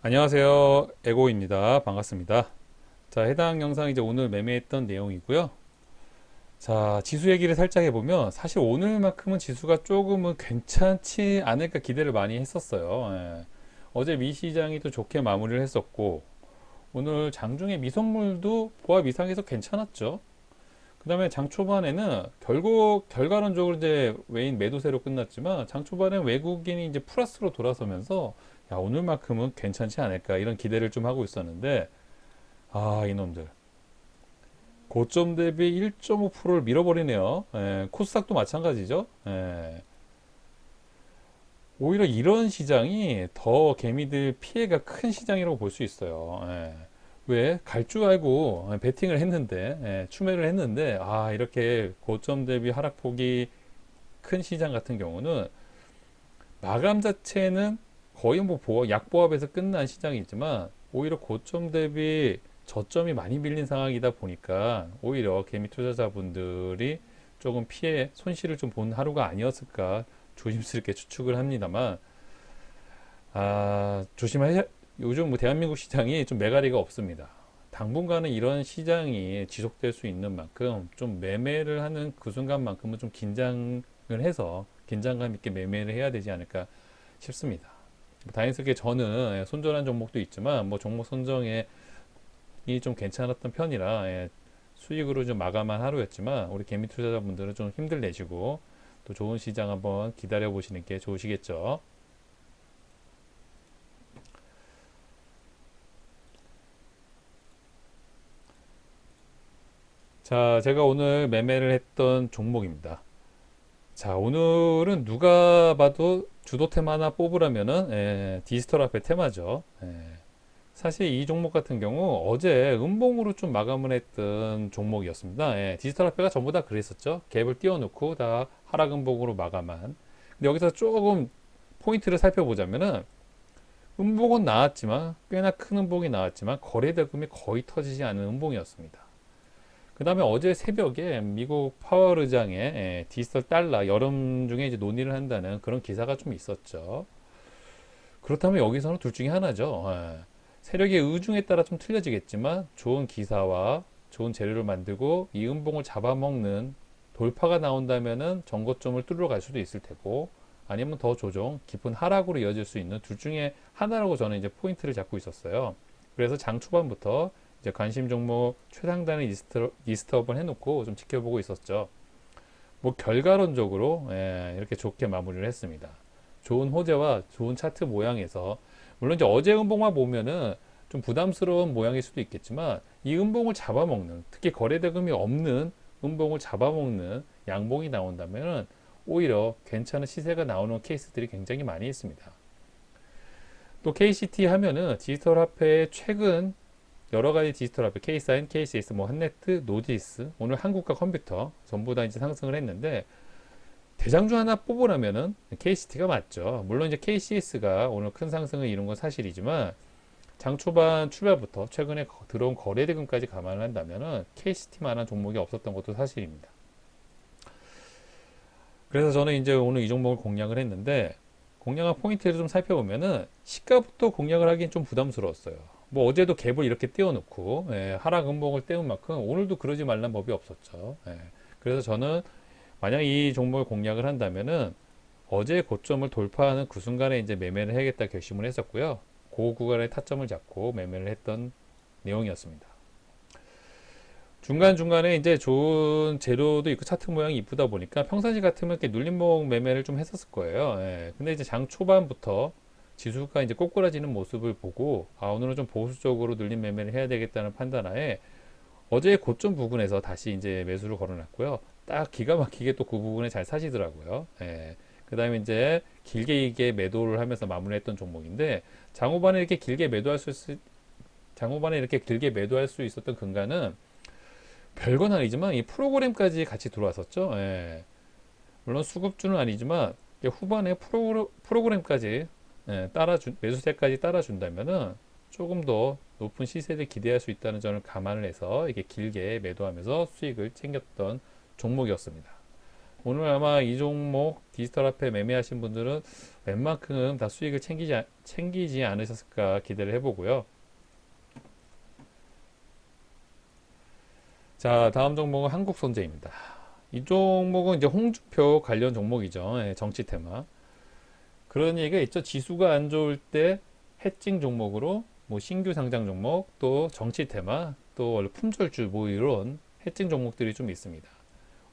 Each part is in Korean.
안녕하세요. 에고입니다. 반갑습니다. 자, 해당 영상 이제 오늘 매매했던 내용이고요. 자, 지수 얘기를 살짝 해보면 사실 오늘만큼은 지수가 조금은 괜찮지 않을까 기대를 많이 했었어요. 예. 어제 미 시장이 또 좋게 마무리를 했었고 오늘 장중에 미선물도 보합 이상에서 괜찮았죠. 그 다음에 장 초반에는 결국 결과론적으로 이제 외인 매도세로 끝났지만 장 초반에 외국인이 이제 플러스로 돌아서면서 야, 오늘만큼은 괜찮지 않을까 이런 기대를 좀 하고 있었는데 아 이놈들 고점 대비 1.5%를 밀어버리네요. 예, 코스닥도 마찬가지죠. 예. 오히려 이런 시장이 더 개미들 피해가 큰 시장이라고 볼 수 있어요. 예. 왜? 갈 줄 알고 베팅을 했는데, 예, 추매를 했는데, 아, 이렇게 고점 대비 하락폭이 큰 시장 같은 경우는 마감 자체는 거의 뭐 보합, 약보합에서 끝난 시장이지만, 오히려 고점 대비 저점이 많이 밀린 상황이다 보니까, 오히려 개미 투자자분들이 조금 피해, 손실을 좀 본 하루가 아니었을까 조심스럽게 추측을 합니다만, 아, 조심하셔, 요즘 뭐 대한민국 시장이 좀 매가리가 없습니다. 당분간은 이런 시장이 지속될 수 있는 만큼 좀 매매를 하는 그 순간만큼은 좀 긴장을 해서 긴장감 있게 매매를 해야 되지 않을까 싶습니다. 뭐 다행스럽게 저는 예, 손절한 종목도 있지만 뭐 종목 선정에 이좀 괜찮았던 편이라 예, 수익으로 좀 마감한 하루였지만 우리 개미 투자자분들은 좀 힘들 내시고 또 좋은 시장 한번 기다려 보시는 게 좋으시겠죠. 자, 제가 오늘 매매를 했던 종목입니다. 자, 오늘은 누가 봐도 주도 테마 하나 뽑으라면은 예, 디지털 화폐 테마죠. 예. 사실 이 종목 같은 경우 어제 음봉으로 좀 마감을 했던 종목이었습니다. 예, 디지털 화폐가 전부 다 그랬었죠. 갭을 띄워놓고 다 하락 음봉으로 마감한. 근데 여기서 조금 포인트를 살펴보자면은 음봉은 나왔지만 꽤나 큰 음봉이 나왔지만 거래 대금이 거의 터지지 않은 음봉이었습니다. 그 다음에 어제 새벽에 미국 파월 의장의 예, 디지털 달러 여름 중에 이제 논의를 한다는 그런 기사가 좀 있었죠. 그렇다면 여기서는 둘 중에 하나죠. 예. 세력의 의중에 따라 좀 틀려지겠지만 좋은 기사와 좋은 재료를 만들고 이 음봉을 잡아먹는 돌파가 나온다면은 전고점을 뚫으러 갈 수도 있을 테고 아니면 더 조정 깊은 하락으로 이어질 수 있는 둘 중에 하나라고 저는 이제 포인트를 잡고 있었어요. 그래서 장 초반부터 이제 관심 종목 최상단의 리스트, 리스트업을 해놓고 좀 지켜보고 있었죠. 뭐 결과론적으로 예, 이렇게 좋게 마무리를 했습니다. 좋은 호재와 좋은 차트 모양에서 물론 이제 어제 음봉만 보면은 좀 부담스러운 모양일 수도 있겠지만 이 음봉을 잡아먹는 특히 거래대금이 없는 음봉을 잡아먹는 양봉이 나온다면은 오히려 괜찮은 시세가 나오는 케이스들이 굉장히 많이 있습니다. 또 KCT 하면은 디지털 화폐의 최근 여러 가지 디지털 화폐, K사인, KCS, 뭐 한네트, 노지스, 오늘 한국과 컴퓨터 전부 다 이제 상승을 했는데 대장주 하나 뽑으라면은 KCT가 맞죠. 물론 이제 KCS가 오늘 큰 상승을 이룬 건 사실이지만 장 초반 출발부터 최근에 들어온 거래 대금까지 감안을 한다면은 KCT만한 종목이 없었던 것도 사실입니다. 그래서 저는 이제 오늘 이 종목을 공략을 했는데 공략한 포인트를 좀 살펴보면은 시가부터 공략을 하기엔 좀 부담스러웠어요. 뭐 어제도 갭을 이렇게 띄워놓고 예, 하락 음봉을 떼운 만큼 오늘도 그러지 말란 법이 없었죠. 예, 그래서 저는 만약 이 종목을 공략을 한다면은 어제 고점을 돌파하는 그 순간에 이제 매매를 해야겠다 결심을 했었고요. 그 구간에 타점을 잡고 매매를 했던 내용이었습니다. 중간중간에 이제 좋은 재료도 있고 차트 모양이 이쁘다 보니까 평상시 같으면 이렇게 눌림목 매매를 좀 했었을 거예요. 예, 근데 이제 장 초반부터 지수가 이제 꼬꾸라지는 모습을 보고 아 오늘은 좀 보수적으로 눌림 매매를 해야 되겠다는 판단하에 어제 고점 부근에서 다시 이제 매수를 걸어놨고요. 딱 기가 막히게 또 그 부분에 잘 사시더라고요. 예. 그 다음에 이제 길게 이게 매도를 하면서 마무리했던 종목인데 장후반에 이렇게 길게 매도할 수 있, 장후반에 이렇게 길게 매도할 수 있었던 근간은 별건 아니지만 이 프로그램까지 같이 들어왔었죠. 예. 물론 수급주는 아니지만 후반에 프로, 프로그램까지 예, 따라준 매수세까지 따라준다면은 조금 더 높은 시세를 기대할 수 있다는 점을 감안을 해서 이게 길게 매도하면서 수익을 챙겼던 종목이었습니다. 오늘 아마 이 종목 디지털 화폐 매매하신 분들은 웬만큼 다 수익을 챙기지, 않- 챙기지 않으셨을까 기대를 해보고요. 자, 다음 종목은 한국선제입니다. 이 종목은 이제 홍준표 관련 종목이죠. 예, 정치 테마. 그런 얘기가 있죠. 지수가 안 좋을 때 해칭 종목으로 뭐 신규 상장 종목, 또 정치 테마, 또 원래 품절주 뭐 이런 해칭 종목들이 좀 있습니다.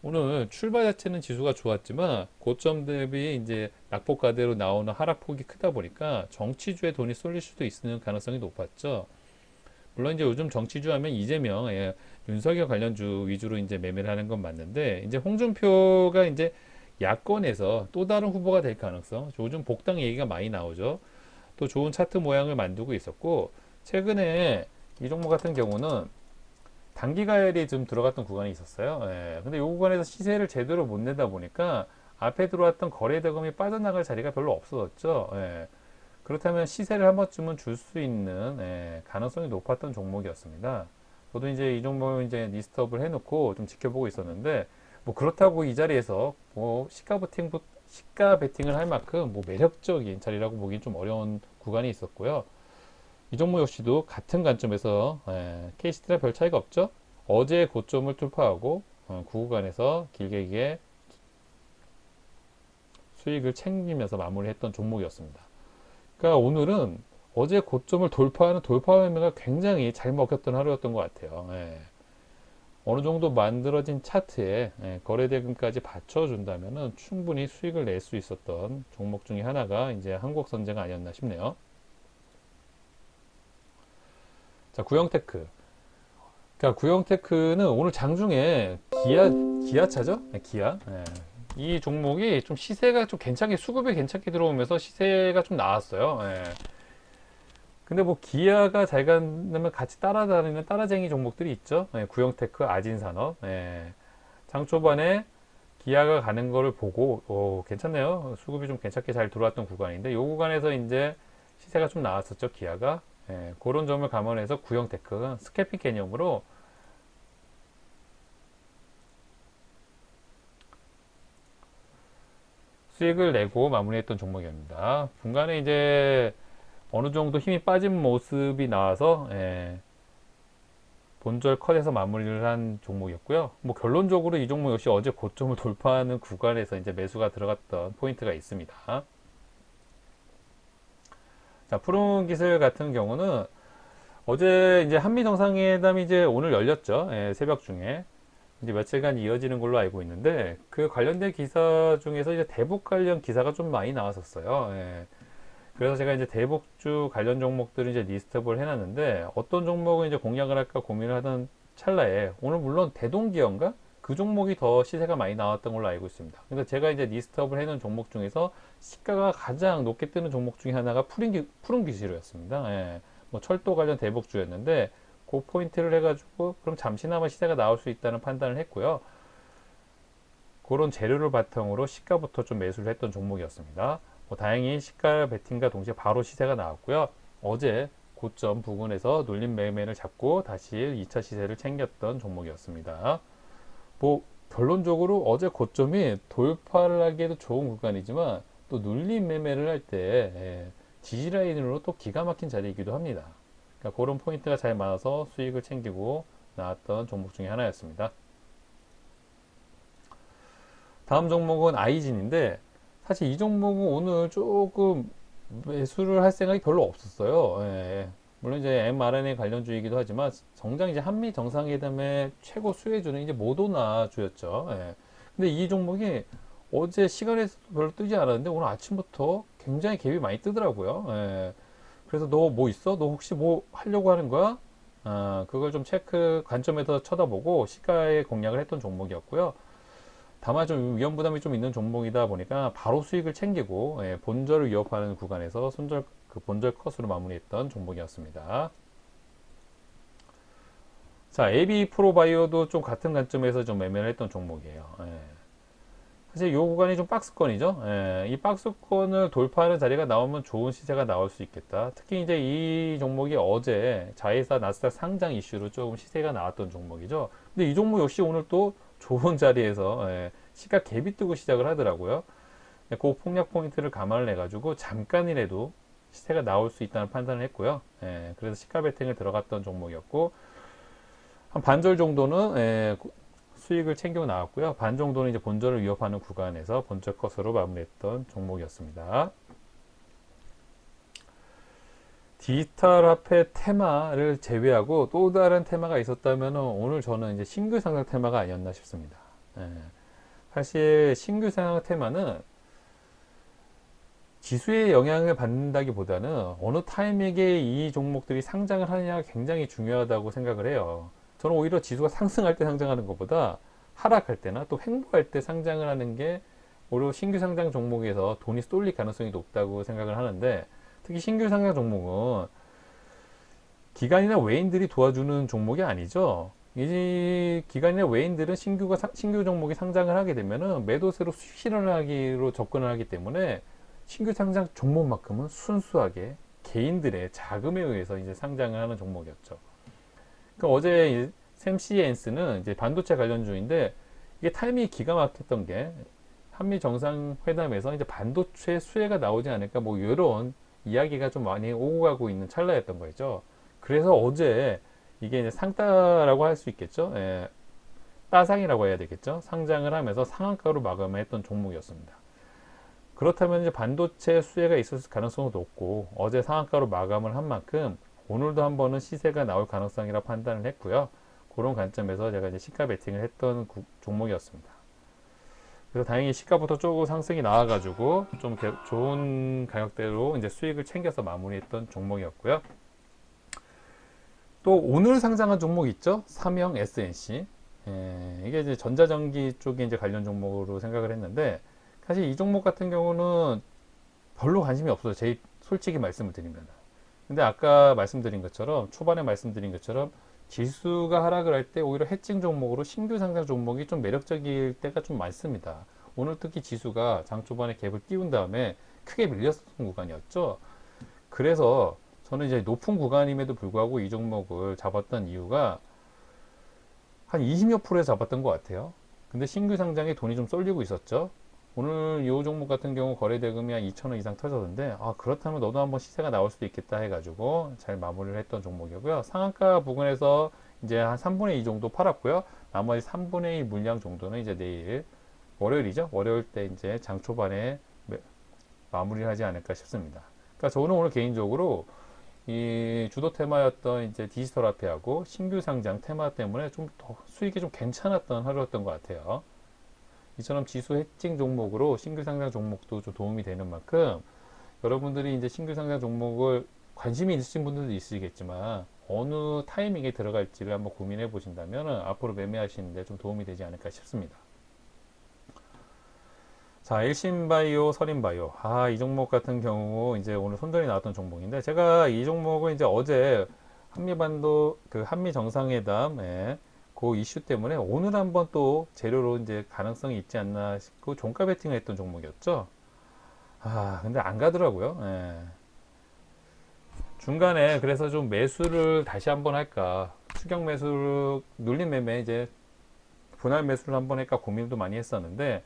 오늘 출발 자체는 지수가 좋았지만 고점 대비 이제 낙폭가대로 나오는 하락폭이 크다 보니까 정치주에 돈이 쏠릴 수도 있는 가능성이 높았죠. 물론 이제 요즘 정치주 하면 이재명, 예, 윤석열 관련주 위주로 이제 매매를 하는 건 맞는데 이제 홍준표가 이제 야권에서 또 다른 후보가 될 가능성, 요즘 복당 얘기가 많이 나오죠. 또 좋은 차트 모양을 만들고 있었고 최근에 이 종목 같은 경우는 단기 가열이 좀 들어갔던 구간이 있었어요. 예. 근데 이 구간에서 시세를 제대로 못 내다 보니까 앞에 들어왔던 거래 대금이 빠져나갈 자리가 별로 없어졌죠. 예. 그렇다면 시세를 한 번쯤은 줄 수 있는 예, 가능성이 높았던 종목이었습니다. 저도 이제 이 종목을 이제 리스트업을 해놓고 좀 지켜보고 있었는데 뭐 그렇다고 이 자리에서 뭐 시가 베팅 시가 베팅을 할 만큼 뭐 매력적인 자리라고 보기 좀 어려운 구간이 있었고요. 이 종목 역시도 같은 관점에서 예, 케이스트랑 별 차이가 없죠. 어제 고점을 돌파하고 어, 그 구간에서 길게 길게 수익을 챙기면서 마무리했던 종목이었습니다. 그러니까 오늘은 어제 고점을 돌파하는 돌파 매매가 굉장히 잘 먹혔던 하루였던 것 같아요. 예. 어느 정도 만들어진 차트에 예, 거래대금까지 받쳐준다면 충분히 수익을 낼 수 있었던 종목 중에 하나가 이제 한국선제가 아니었나 싶네요. 자, 구형테크. 그러니까 구형테크는 오늘 장중에 기아, 기아차죠? 네, 기아. 예. 이 종목이 좀 시세가 좀 괜찮게, 수급이 괜찮게 들어오면서 시세가 좀 나왔어요. 예. 근데 뭐 기아가 잘 간다면 같이 따라다니는 따라쟁이 종목들이 있죠. 예, 구형테크, 아진산업. 예. 장 초반에 기아가 가는 거를 보고, 오, 괜찮네요. 수급이 좀 괜찮게 잘 들어왔던 구간인데, 이 구간에서 이제 시세가 좀 나왔었죠, 기아가. 예, 그런 점을 감안해서 구형테크가 스캐핑 개념으로 수익을 내고 마무리했던 종목입니다. 중간에 이제 어느 정도 힘이 빠진 모습이 나와서 예, 본절 컷에서 마무리를 한 종목이었고요. 뭐 결론적으로 이 종목 역시 어제 고점을 돌파하는 구간에서 이제 매수가 들어갔던 포인트가 있습니다. 자, 푸른 기술 같은 경우는 어제 이제 한미 정상회담이 이제 오늘 열렸죠. 예, 새벽 중에. 이제 며칠간 이어지는 걸로 알고 있는데 그 관련된 기사 중에서 이제 대북 관련 기사가 좀 많이 나왔었어요. 예. 그래서 제가 이제 대북주 관련 종목들을 이제 리스트업을 해놨는데 어떤 종목은 이제 공략을 할까 고민을 하던 찰나에 오늘 물론 대동기업인가 그 종목이 더 시세가 많이 나왔던 걸로 알고 있습니다. 그래서 제가 이제 리스트업을 해놓은 종목 중에서 시가가 가장 높게 뜨는 종목 중에 하나가 푸른, 기, 푸른 기술이었습니다. 예. 뭐 철도 관련 대북주였는데 그 포인트를 해가지고 그럼 잠시나마 시세가 나올 수 있다는 판단을 했고요. 그런 재료를 바탕으로 시가부터 좀 매수를 했던 종목이었습니다. 뭐 다행히 시가 베팅과 동시에 바로 시세가 나왔고요. 어제 고점 부근에서 눌림 매매를 잡고 다시 2차 시세를 챙겼던 종목이었습니다. 뭐 결론적으로 어제 고점이 돌파를 하기에도 좋은 구간이지만 또 눌림 매매를 할때 예, 지지 라인으로 또 기가 막힌 자리이기도 합니다. 그러니까 그런 포인트가 잘 맞아서 수익을 챙기고 나왔던 종목 중에 하나였습니다. 다음 종목은 아이진인데 사실 이 종목은 오늘 조금 매수를 할 생각이 별로 없었어요. 예. 물론 이제 mRNA 관련주이기도 하지만 정작 이제 한미 정상회담의 최고 수혜주는 이제 모더나 주였죠. 예. 근데 이 종목이 어제 시간에서 별로 뜨지 않았는데 오늘 아침부터 굉장히 갭이 많이 뜨더라고요. 예. 그래서 너 뭐 있어? 너 혹시 뭐 하려고 하는 거야? 아, 그걸 좀 체크 관점에서 쳐다보고 시가에 공략을 했던 종목이었고요. 다만 좀 위험 부담이 좀 있는 종목이다 보니까 바로 수익을 챙기고 예, 본절을 위협하는 구간에서 손절 그 본절 컷으로 마무리했던 종목이었습니다. 자, AB 프로바이오도 좀 같은 관점에서 좀 매매를 했던 종목이에요. 예. 사실 이 구간이 좀 박스권이죠. 예, 이 박스권을 돌파하는 자리가 나오면 좋은 시세가 나올 수 있겠다. 특히 이제 이 종목이 어제 자회사 나스닥 상장 이슈로 조금 시세가 나왔던 종목이죠. 근데 이 종목 역시 오늘 또 좋은 자리에서 예, 시가 갭이 뜨고 시작을 하더라고요. 그 폭락 포인트를 감안을 해가지고 잠깐이라도 시세가 나올 수 있다는 판단을 했고요. 예, 그래서 시가 베팅을 들어갔던 종목이었고 한 반절 정도는 예, 수익을 챙겨 나왔고요. 반 정도는 이제 본절을 위협하는 구간에서 본절 컷으로 마무리했던 종목이었습니다. 디지털 화폐 테마를 제외하고 또 다른 테마가 있었다면 오늘 저는 이제 신규 상승 테마가 아니었나 싶습니다. 예. 사실 신규 상승 테마는 지수의 영향을 받는다기보다는 어느 타이밍에 이 종목들이 상장을 하느냐가 굉장히 중요하다고 생각을 해요. 저는 오히려 지수가 상승할 때 상장하는 것보다 하락할 때나 또 횡보할 때 상장을 하는 게 오히려 신규 상장 종목에서 돈이 쏠릴 가능성이 높다고 생각을 하는데 특히 신규 상장 종목은 기관이나 외인들이 도와주는 종목이 아니죠. 이 기관이나 외인들은 신규가 상- 신규 종목이 상장을 하게 되면은 매도세로 실현을 하기로 접근을 하기 때문에 신규 상장 종목만큼은 순수하게 개인들의 자금에 의해서 이제 상장을 하는 종목이었죠. 그 어제 샘 시엔스는 이제 반도체 관련주인데 이게 타이밍이 기가 막혔던 게 한미 정상회담에서 이제 반도체 수혜가 나오지 않을까 뭐 이런 이야기가 좀 많이 오고 가고 있는 찰나였던 거죠. 그래서 어제 이게 상따라고 할 수 있겠죠. 예, 따상이라고 해야 되겠죠. 상장을 하면서 상한가로 마감했던 종목이었습니다. 그렇다면 이제 반도체 수혜가 있었을 가능성도 높고 어제 상한가로 마감을 한 만큼 오늘도 한 번은 시세가 나올 가능성이라 판단을 했고요. 그런 관점에서 제가 이제 시가 베팅을 했던 구- 종목이었습니다. 그래서 다행히 시가부터 조금 상승이 나와가지고 좀 개- 좋은 가격대로 이제 수익을 챙겨서 마무리했던 종목이었고요. 또 오늘 상장한 종목 있죠? 삼형 SNC. 예, 이게 이제 전자전기 쪽에 이제 관련 종목으로 생각을 했는데 사실 이 종목 같은 경우는 별로 관심이 없어요. 제 솔직히 말씀을 드리면. 근데 아까 말씀드린 것처럼 초반에 말씀드린 것처럼 지수가 하락을 할 때 오히려 해칭 종목으로 신규 상장 종목이 좀 매력적일 때가 좀 많습니다. 오늘 특히 지수가 장 초반에 갭을 띄운 다음에 크게 밀렸었던 구간이었죠. 그래서 저는 이제 높은 구간임에도 불구하고 이 종목을 잡았던 이유가 한 20여 프로에 잡았던 것 같아요. 근데 신규 상장에 돈이 좀 쏠리고 있었죠. 오늘 이 종목 같은 경우 거래 대금이 한 2천원 이상 터졌는데 아 그렇다면 너도 한번 시세가 나올 수도 있겠다 해가지고 잘 마무리를 했던 종목이고요. 상한가 부근에서 이제 한 3분의 2 정도 팔았고요. 나머지 3분의 2 물량 정도는 이제 내일 월요일이죠. 월요일 때 이제 장 초반에 매- 마무리를 하지 않을까 싶습니다. 그러니까 저는 오늘 개인적으로 이 주도 테마였던 이제 디지털 화폐하고 신규 상장 테마 때문에 좀 더 수익이 좀 괜찮았던 하루였던 것 같아요. 이처럼 지수 해칭 종목으로 신규 상장 종목도 좀 도움이 되는 만큼 여러분들이 이제 신규 상장 종목을 관심이 있으신 분들도 있으시겠지만 어느 타이밍에 들어갈지를 한번 고민해 보신다면 앞으로 매매하시는데 좀 도움이 되지 않을까 싶습니다. 자, 일신바이오, 서린바이오. 아, 이 종목 같은 경우 이제 오늘 손절이 나왔던 종목인데 제가 이 종목은 이제 어제 한미반도 그 한미 정상회담에 그 이슈 때문에 오늘 한번 또 재료로 이제 가능성이 있지 않나 싶고 종가 베팅을 했던 종목이었죠. 아, 근데 안 가더라고요. 예. 중간에 그래서 좀 매수를 다시 한번 할까. 추격 매수를 눌린 매매 이제 분할 매수를 한번 할까 고민도 많이 했었는데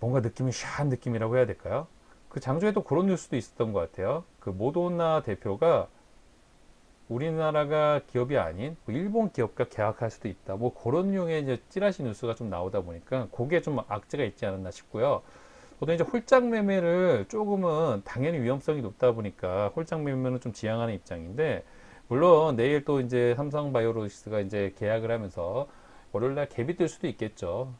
뭔가 느낌이 샤한 느낌이라고 해야 될까요? 그 장주에도 그런 뉴스도 있었던 것 같아요. 그 모도나 대표가 우리나라가 기업이 아닌 뭐 일본 기업과 계약할 수도 있다. 뭐 그런 류의 이제 찌라시 뉴스가 좀 나오다 보니까 그게 좀 악재가 있지 않았나 싶고요. 저도 이제 홀짝 매매를 조금은 당연히 위험성이 높다 보니까 홀짝 매매는 좀 지향하는 입장인데 물론 내일 또 이제 삼성바이오로직스가 이제 계약을 하면서 월요일날 갭이 뜰 수도 있겠죠.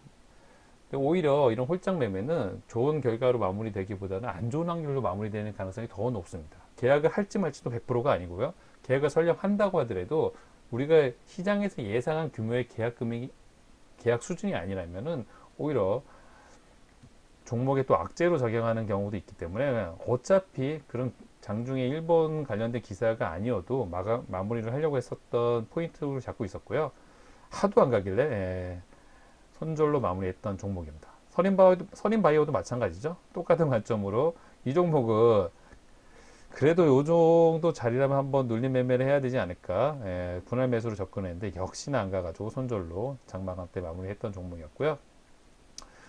오히려 이런 홀짝 매매는 좋은 결과로 마무리되기보다는 안 좋은 확률로 마무리되는 가능성이 더 높습니다. 계약을 할지 말지도 100%가 아니고요. 계약을 설령 한다고 하더라도 우리가 시장에서 예상한 규모의 계약 금액이 계약 수준이 아니라면은 오히려 종목에 또 악재로 작용하는 경우도 있기 때문에 어차피 그런 장중에 일본 관련된 기사가 아니어도 마가, 마무리를 하려고 했었던 포인트를 잡고 있었고요. 하도 안 가길래 예, 손절로 마무리했던 종목입니다. 서린바이오도, 서린바이오도 마찬가지죠. 똑같은 관점으로 이 종목은 그래도 요 정도 자리라면 한번 눌림 매매를 해야 되지 않을까. 예, 분할 매수로 접근했는데 역시나 안 가가지고 손절로 장마감 때 마무리했던 종목이었고요.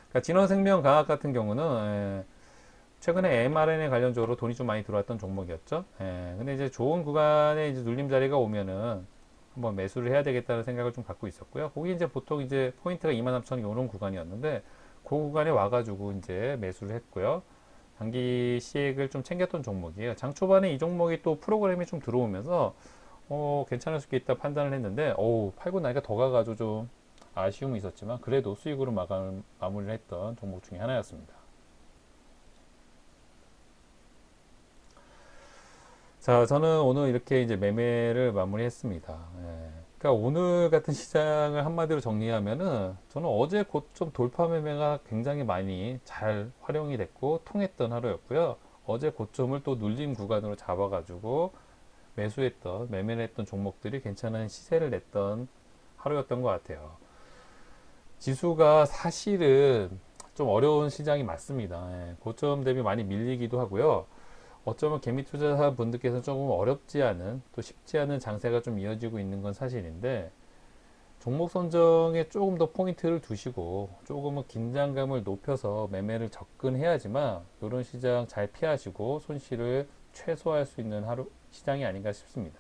그러니까 진화생명 과학 같은 경우는 예, 최근에 mRNA 관련적으로 돈이 좀 많이 들어왔던 종목이었죠. 예, 근데 이제 좋은 구간에 이제 눌림 자리가 오면은 한번 매수를 해야 되겠다는 생각을 좀 갖고 있었고요. 거기 이제 보통 이제 포인트가 23,000 이런 구간이었는데 그 구간에 와가지고 이제 매수를 했고요. 단기 시액을 좀 챙겼던 종목이에요. 장 초반에 이 종목이 또 프로그램이 좀 들어오면서 어, 괜찮을 수 있다 판단을 했는데 어우 팔고 나니까 더 가가지고 좀 아쉬움이 있었지만 그래도 수익으로 마감, 마무리를 했던 종목 중에 하나였습니다. 자, 저는 오늘 이렇게 이제 매매를 마무리했습니다. 예. 그러니까 오늘 같은 시장을 한마디로 정리하면은 저는 어제 고점 돌파 매매가 굉장히 많이 잘 활용이 됐고 통했던 하루였고요. 어제 고점을 또 눌림 구간으로 잡아가지고 매수했던 매매를 했던 종목들이 괜찮은 시세를 냈던 하루였던 것 같아요. 지수가 사실은 좀 어려운 시장이 맞습니다. 예. 고점 대비 많이 밀리기도 하고요. 어쩌면 개미 투자자 분들께서 조금 어렵지 않은 또 쉽지 않은 장세가 좀 이어지고 있는 건 사실인데 종목 선정에 조금 더 포인트를 두시고 조금은 긴장감을 높여서 매매를 접근해야지만 이런 시장 잘 피하시고 손실을 최소화할 수 있는 하루 시장이 아닌가 싶습니다.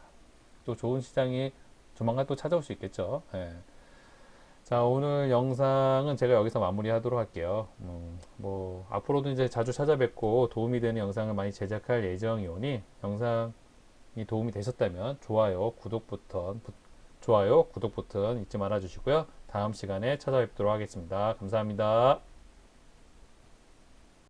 또 좋은 시장이 조만간 또 찾아올 수 있겠죠. 예. 자, 오늘 영상은 제가 여기서 마무리하도록 할게요. 음, 뭐, 앞으로도 이제 자주 찾아뵙고 도움이 되는 영상을 많이 제작할 예정이오니 영상이 도움이 되셨다면 좋아요, 구독 버튼, 부- 좋아요, 구독 버튼 잊지 말아 주시고요. 다음 시간에 찾아뵙도록 하겠습니다. 감사합니다.